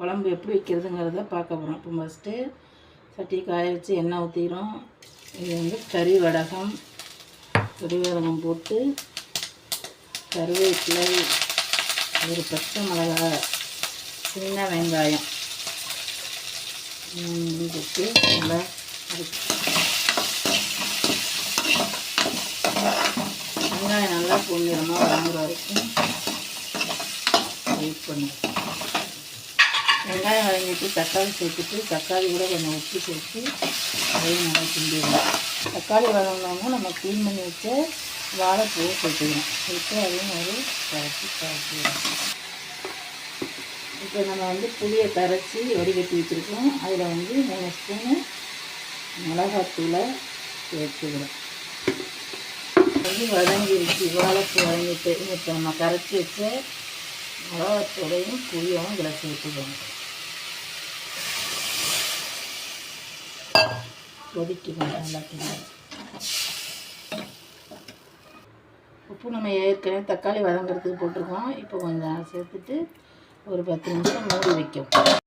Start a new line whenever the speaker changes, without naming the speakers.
குழம்பு எப்படி வைக்கிறதுங்கிறத பார்க்க போகிறோம் இப்போ ஃபஸ்ட்டு சட்டி காய வச்சு எண்ணெய் ஊற்றிக்கிறோம் இது வந்து கறி வடகம் கறி வடகம் போட்டு கருவேப்பிலை ஒரு பச்சை மிளகா சின்ன வெங்காயம் போட்டு நல்லா வெங்காயம் நல்லா பொன்னிறமாக வதங்குற வரைக்கும் வெயிட் பண்ணுவோம் வெங்காயம் வதங்கிட்டு தக்காளி சேர்த்துட்டு தக்காளி கூட கொஞ்சம் உப்பு சேர்த்து அதையும் நல்லா கிண்டிடணும். தக்காளி வதங்கினோம்னா நம்ம க்ளீன் பண்ணி வச்ச வாழைப்பூவை சேர்த்துக்கணும். சேர்த்து அதையும் ஒரு கரைச்சி கரைச்சிடணும் இப்போ நம்ம வந்து புளியை கரைச்சி வடிகட்டி வச்சுருக்கோம். அதில் வந்து மூணு ஸ்பூனு மிளகாத்தூளை சேர்த்துக்கிறோம். வந்து வதங்கிருச்சு வாழைப்பூ வதங்கிட்டு. இப்போ நம்ம கரைச்சி வச்ச மிளகாத்தூளையும் புளியும் இதில் சேர்த்துக்கணும் கொதிக்கணும் எல்லாத்தையும் உப்பு நம்ம ஏற்கனவே தக்காளி வதங்குறதுக்கு போட்டிருக்கோம். இப்போ கொஞ்சம் சேர்த்துட்டு ஒரு பத்து நிமிஷம் மூடி வைக்கும்.